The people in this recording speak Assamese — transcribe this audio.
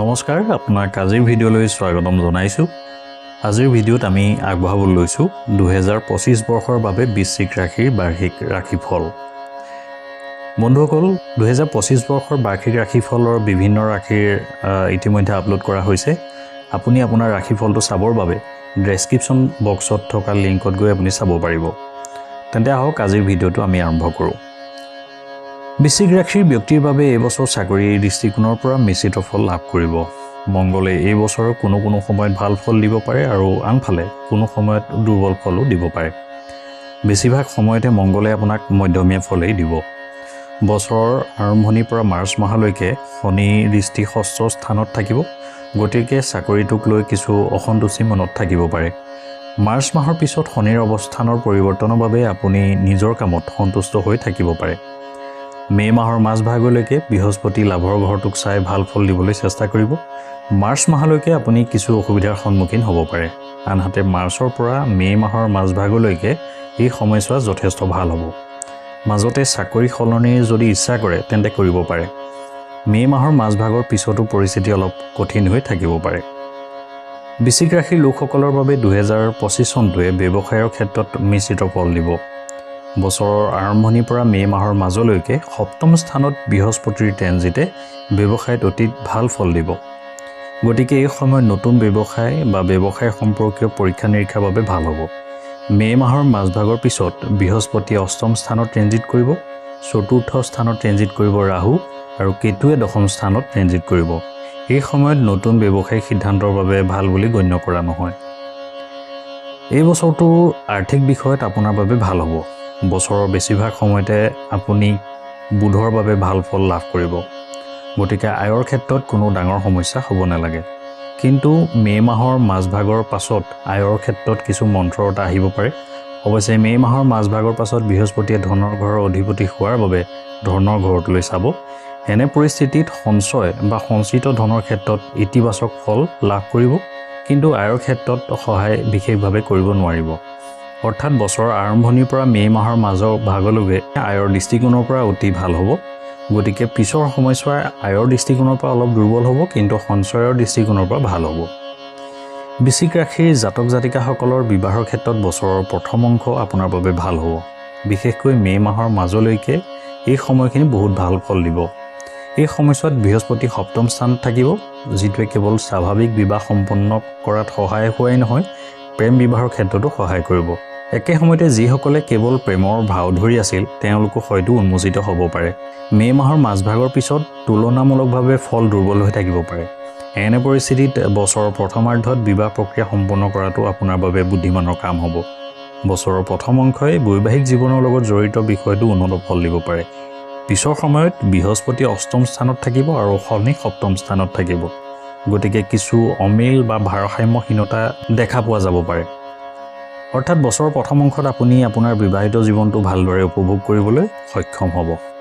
নমস্কাৰ আপোনাক আজিৰ ভিডিঅ'লৈ স্বাগতম জনাইছোঁ। আজিৰ ভিডিঅ'ত আমি আগবঢ়াবলৈ লৈছোঁ দুহেজাৰ পঁচিছ বৰ্ষৰ বাবে বৃশ্চিক ৰাশিৰ বাৰ্ষিক ৰাশিফল। বন্ধুসকল দুহেজাৰ পঁচিছ বৰ্ষৰ বাৰ্ষিক ৰাশিফলৰ বিভিন্ন ৰাশিৰ ইতিমধ্যে আপলোড কৰা হৈছে। আপুনি আপোনাৰ ৰাশিফলটো চাবৰ বাবে ডেছক্ৰিপশ্যন বক্সত থকা লিংকত গৈ আপুনি চাব পাৰিব। তেন্তে আহক আজিৰ ভিডিঅ'টো আমি আৰম্ভ কৰোঁ। বৃশ্চিক ৰাশিৰ ব্যক্তিৰ বাবে এইবছৰ চাকৰিৰ দৃষ্টিকোণৰ পৰা মিশ্ৰিত ফল লাভ কৰিব। মংগলে এই বছৰৰ কোনো কোনো সময়ত ভাল ফল দিব পাৰে আৰু আনফালে কোনো সময়ত দুৰ্বল ফলো দিব পাৰে। বেছিভাগ সময়তে মংগলে আপোনাক মধ্যমীয়া ফলেই দিব। বছৰৰ আৰম্ভণিৰ পৰা মাৰ্চ মাহলৈকে শনি দৃষ্টি ষষ্ঠ স্থানত থাকিব গতিকে চাকৰিটোক লৈ কিছু অসন্তুষ্টি মনত থাকিব পাৰে। মাৰ্চ মাহৰ পিছত শনিৰ অৱস্থানৰ পৰিৱৰ্তনৰ বাবে আপুনি নিজৰ কামত সন্তুষ্ট হৈ থাকিব পাৰে। মে' মাহৰ মাজভাগলৈকে বৃহস্পতি লাভৰ ঘৰটোক চাই ভাল ফল দিবলৈ চেষ্টা কৰিব। মাৰ্চ মাহলৈকে আপুনি কিছু অসুবিধাৰ সন্মুখীন হ'ব পাৰে। আনহাতে মাৰ্চৰ পৰা মে' মাহৰ মাজভাগলৈকে এই সময়ছোৱা যথেষ্ট ভাল হ'ব। মাজতে চাকৰি সলনিৰ যদি ইচ্ছা কৰে তেন্তে কৰিব পাৰে। মে' মাহৰ মাজভাগৰ পিছতো পৰিস্থিতি অলপ কঠিন হৈ থাকিব পাৰে। বৃশ্চিক ৰাশিৰ লোকসকলৰ বাবে দুহেজাৰ পঁচিছ চনটোৱে ব্যৱসায়ৰ ক্ষেত্ৰত মিশ্ৰিত ফল দিব। বছৰৰ আৰম্ভণিৰ পৰা মে' মাহৰ মাজলৈকে সপ্তম স্থানত বৃহস্পতিৰ ট্ৰেনজিটে ব্যৱসায়ত অতি ভাল ফল দিব। গতিকে এই সময়ত নতুন ব্যৱসায় বা ব্যৱসায় সম্পৰ্কীয় পৰীক্ষা নিৰীক্ষাৰ বাবে ভাল হ'ব। মে' মাহৰ মাজভাগৰ পিছত বৃহস্পতিয়ে অষ্টম স্থানত ট্ৰেনজিট কৰিব চতুৰ্থ স্থানত ট্ৰেনজিট কৰিব ৰাহু আৰু কেতুৱে দশম স্থানত ট্ৰেনজিট কৰিব। এই সময়ত নতুন ব্যৱসায়িক সিদ্ধান্তৰ বাবে ভাল বুলি গণ্য কৰা নহয়। এই বছৰটো আৰ্থিক বিষয়ত আপোনাৰ বাবে ভাল হ'ব। বছৰৰ বেছিভাগ সময়তে আপুনি বুধৰ বাবে ভাল ফল লাভ কৰিব। গতিকে আয়ৰ ক্ষেত্ৰত কোনো ডাঙৰ সমস্যা হ'ব নালাগে। কিন্তু মে' মাহৰ মাজভাগৰ পাছত আয়ৰ ক্ষেত্ৰত কিছু মন্থৰতা আহিব পাৰে। অৱশ্যে মে' মাহৰ মাজভাগৰ পাছত বৃহস্পতিয়ে ধনৰ ঘৰৰ অধিপতি হোৱাৰ বাবে ধনৰ ঘৰটোলৈ চাব। এনে পৰিস্থিতিত সঞ্চয় বা সঞ্চিত ধনৰ ক্ষেত্ৰত ইতিবাচক ফল লাভ কৰিব। কিন্তু আয়ৰ ক্ষেত্ৰত সহায় বিশেষভাৱে কৰিব নোৱাৰিব। অৰ্থাৎ বছৰৰ আৰম্ভণিৰ পৰা মে' মাহৰ মাজৰ ভাগলৈকে আয়ৰ দৃষ্টিকোণৰ পৰা অতি ভাল হ'ব। গতিকে পিছৰ সময়ছোৱা আয়ৰ দৃষ্টিকোণৰ পৰা অলপ দুৰ্বল হ'ব কিন্তু সঞ্চয়ৰ দৃষ্টিকোণৰ পৰা ভাল হ'ব। বৃশ্চিক ৰাশিৰ জাতক জাতিকাসকলৰ বিবাহৰ ক্ষেত্ৰত বছৰৰ প্ৰথম অংশ আপোনাৰ বাবে ভাল হ'ব। বিশেষকৈ মে' মাহৰ মাজলৈকে এই সময়খিনি বহুত ভাল ফল দিব। এই সময়ছোৱাত বৃহস্পতি সপ্তম স্থানত থাকিব যিটোৱে কেৱল স্বাভাৱিক বিবাহ সম্পন্ন কৰাত সহায় হোৱাই নহয় প্ৰেম বিবাহৰ ক্ষেত্ৰতো সহায় কৰিব। একে সময়তে যিসকলে কেৱল প্ৰেমৰ ভাও ধৰি আছিল তেওঁলোকো হয়তো উন্মোচিত হ'ব পাৰে। মে' মাহৰ মাজভাগৰ পিছত তুলনামূলকভাৱে ফল দুৰ্বল হৈ থাকিব পাৰে। এনে পৰিস্থিতিত বছৰৰ প্ৰথমাৰ্ধত বিবাহ প্ৰক্ৰিয়া সম্পন্ন কৰাটো আপোনাৰ বাবে বুদ্ধিমানৰ কাম হ'ব। বছৰৰ প্ৰথম অংশই বৈবাহিক জীৱনৰ লগত জড়িত বিষয়টো উন্নত ফল দিব পাৰে। পিছৰ সময়ত বৃহস্পতি অষ্টম স্থানত থাকিব আৰু শনি সপ্তম স্থানত থাকিব। গতিকে কিছু অমিল বা ভাৰসাম্যহীনতা দেখা পোৱা যাব পাৰে। অৰ্থাৎ বছৰৰ প্ৰথম অংশত আপুনি আপোনাৰ বিবাহিত জীৱনটো ভালদৰে উপভোগ কৰিবলৈ সক্ষম হ'ব।